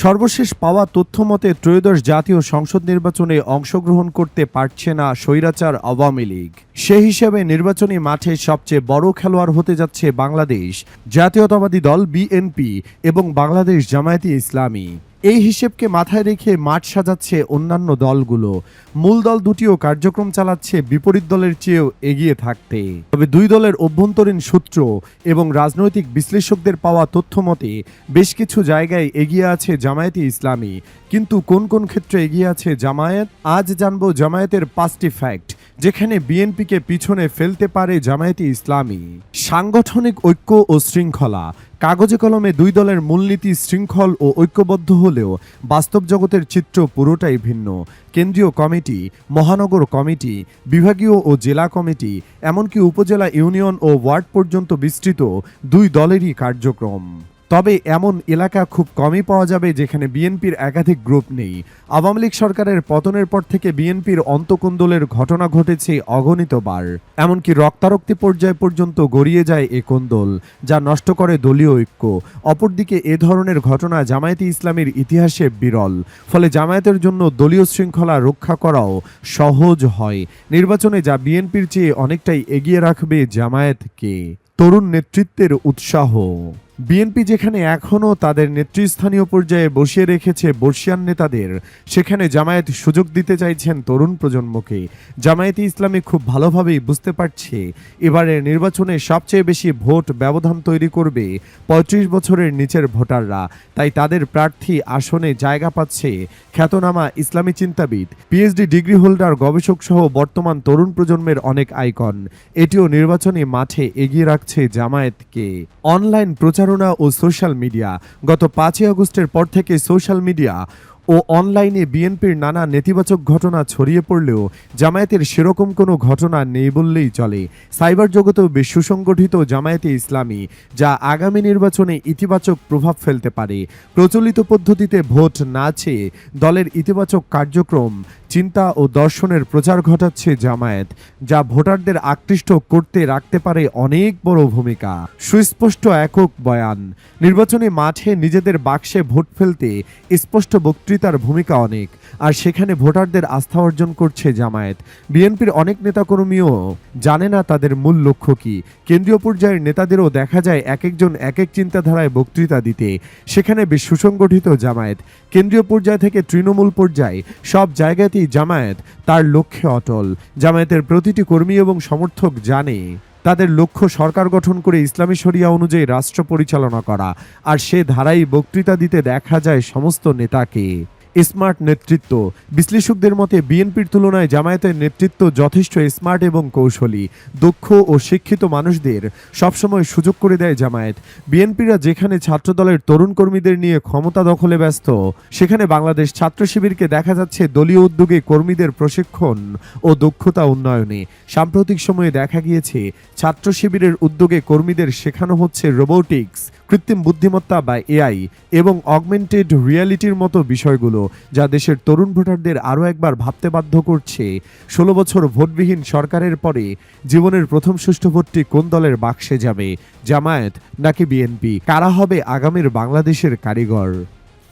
সর্বশেষ পাওয়া তথ্যমতে ত্রয়োদশ জাতীয় সংসদ নির্বাচনে অংশগ্রহণ করতে পারছে না স্বৈরাচার আওয়ামী লীগ। সে হিসেবে নির্বাচনী মাঠে সবচেয়ে বড় খেলোয়াড় হতে যাচ্ছে বাংলাদেশ, জাতীয়তাবাদী দল বিএনপি এবং বাংলাদেশ জামায়াতি ইসলামী। এই হিসেবকে মাথায় রেখে মাঠ সাজাচ্ছে অন্যান্য দলগুলো। মূল দল দুটিও কার্যক্রম চালাচ্ছে, বিপরীত দলের চেয়েও এগিয়ে থাকতে। তবে দুই দলের অভ্যন্তরীণ সূত্র এবং রাজনৈতিক বিশ্লেষকদের পাওয়া তথ্য মতে, বেশ কিছু জায়গায় এগিয়ে আছে জামায়াতে ইসলামী। কিন্তু কোন কোন ক্ষেত্রে এগিয়ে আছে জামায়াত? আজ জানব জামায়াতের পাঁচটি ফ্যাক্ট যেখানে বিএনপিকে পিছনে ফেলতে পারে জামায়াতে ইসলামী। সাংগঠনিক ঐক্য ও শৃঙ্খলা, কাগজে কলমে দুই দলের মূলনীতি শৃঙ্খল ও ঐক্যবদ্ধ হলেও বাস্তব জগতের চিত্র পুরোটাই ভিন্ন। কেন্দ্রীয় কমিটি, মহানগর কমিটি, বিভাগীয় ও জেলা কমিটি, এমনকি উপজেলা ইউনিয়ন ও ওয়ার্ড পর্যন্ত বিস্তৃত দুই দলেরই কার্যক্রম। তবে এমন এলাকা খুব কমই পাওয়া যাবে যেখানে বিএনপির একাধিক গ্রুপ নেই। আওয়ামী লীগ সরকারের পতনের পর থেকে বিএনপির অন্তকোন্দলের ঘটনা ঘটেছে অগণিতবার। এমনকি রক্তারক্তি পর্যায় পর্যন্ত গড়িয়ে যায় এ কোন্দল, যা নষ্ট করে দলীয় ঐক্য। অপরদিকে এ ধরনের ঘটনা জামায়াতে ইসলামের ইতিহাসে বিরল। ফলে জামায়াতের জন্য দলীয় শৃঙ্খলা রক্ষা করাও সহজ হয়। নির্বাচনে যা বিএনপির চেয়ে অনেকটাই এগিয়ে রাখবে জামায়াতকে। তরুণ নেতৃত্বের উৎসাহ। বিএনপি যেখানে এখনও তাদের নেতৃস্থানীয় পর্যায়ে বসিয়ে রেখেছে বর্ষিয়ান নেতাদের, সেখানে জামায়াত সুযোগ দিতে চাইছেন তরুণ প্রজন্মকে। জামায়াতে ইসলামী খুব ভালোভাবেই বুঝতে পারছে এবারে নির্বাচনে সবচেয়ে বেশি ভোট ব্যবধান তৈরি করবে পঁয়ত্রিশ বছরের নিচের ভোটাররা। তাই তাদের প্রার্থী আসনে জায়গা পাচ্ছে খ্যাতনামা ইসলামী চিন্তাবিদ, পিএইচডি ডিগ্রি হোল্ডার, গবেষক সহ বর্তমান তরুণ প্রজন্মের অনেক আইকন। এটিও নির্বাচনী মাঠে এগিয়ে রাখছে জামায়াতকে। অনলাইন প্রচারণা ও সোশ্যাল মিডিয়া। গত পাঁচই আগস্টের পর থেকে সোশ্যাল মিডিয়া ও অনলাইনে বিএনপির নানা নেতিবাচক ঘটনা ছড়িয়ে পড়লেও জামায়াতের সেরকম কোনো ঘটনা নেই বললেই চলে। সাইবার জগতেও বেশ সুসংগঠিত জামায়াতে ইসলামী, যা আগামী নির্বাচনে ইতিবাচক প্রভাব ফেলতে পারে। প্রচলিত পদ্ধতিতে ভোট না চেয়ে দলের ইতিবাচক কার্যক্রম, চিন্তা ও দর্শনের প্রচার ঘটাচ্ছে জামায়াত, যা ভোটারদের আকৃষ্ট করতে রাখতে পারে অনেক বড় ভূমিকা। সুস্পষ্ট একক বয়ান, নির্বাচনী মাঠে নিজেদের বাক্সে ভোট ফেলতে স্পষ্ট বক্তৃতার ভূমিকা অনেক, আর সেখানে ভোটারদের আস্থা অর্জন করছে জামায়াত। বিএনপির অনেক নেতাকর্মীও জানে না তাদের মূল লক্ষ্য কি। কেন্দ্রীয় পর্যায়ের নেতাদেরও দেখা যায় এক একজন এক এক চিন্তাধারায় বক্তৃতা দিতে। সেখানে বেশ সুসংগঠিত জামায়াত। কেন্দ্রীয় পর্যায় থেকে তৃণমূল পর্যায়ে, সব জায়গাতেই জামায়াত তার লক্ষ্যে অটল। জামায়াতের প্রতিটি কর্মী এবং সমর্থক জানে। তাদের লক্ষ্য সরকার গঠন করে ইসলামী শরিয়া অনুযায়ী রাষ্ট্র পরিচালনা করা। আর সে ধারাই বক্তৃতা দিতে দেখা যায় সমস্ত নেতাকে। স্মার্ট নেতৃত্ব। বিশ্লেষকদের মতে, বিএনপির তুলনায় জামায়াতের নেতৃত্ব যথেষ্ট স্মার্ট এবং কৌশলী, দক্ষ ও শিক্ষিত মানুষদের সবসময় সুযোগ করে দেয় জামায়াত। বিএনপিরা যেখানে ছাত্রদলের তরুণ কর্মীদের নিয়ে ক্ষমতা দখলে ব্যস্ত, সেখানে বাংলাদেশ ছাত্র শিবিরকে দেখা যাচ্ছে দলীয় উদ্যোগে কর্মীদের প্রশিক্ষণ ও দক্ষতা উন্নয়নে। সাম্প্রতিক সময়ে দেখা গিয়েছে, ছাত্র শিবিরের উদ্যোগে কর্মীদের শেখানো হচ্ছে রোবোটিক্স কৃত্রিম বুদ্ধিমত্তা বা এআই এবং অগমেন্টেড রিয়ালিটির মতো বিষয়গুলো যা দেশের তরুণ ভোটারদের আরও একবার ভাবতে বাধ্য করছে। ষোলো বছর ভোটবিহীন সরকারের পরে জীবনের প্রথম সুষ্ঠু ভোটটি কোন দলের বাক্সে যাবে? জামায়াত নাকি বিএনপি? কারা হবে আগামীর বাংলাদেশের কারিগর?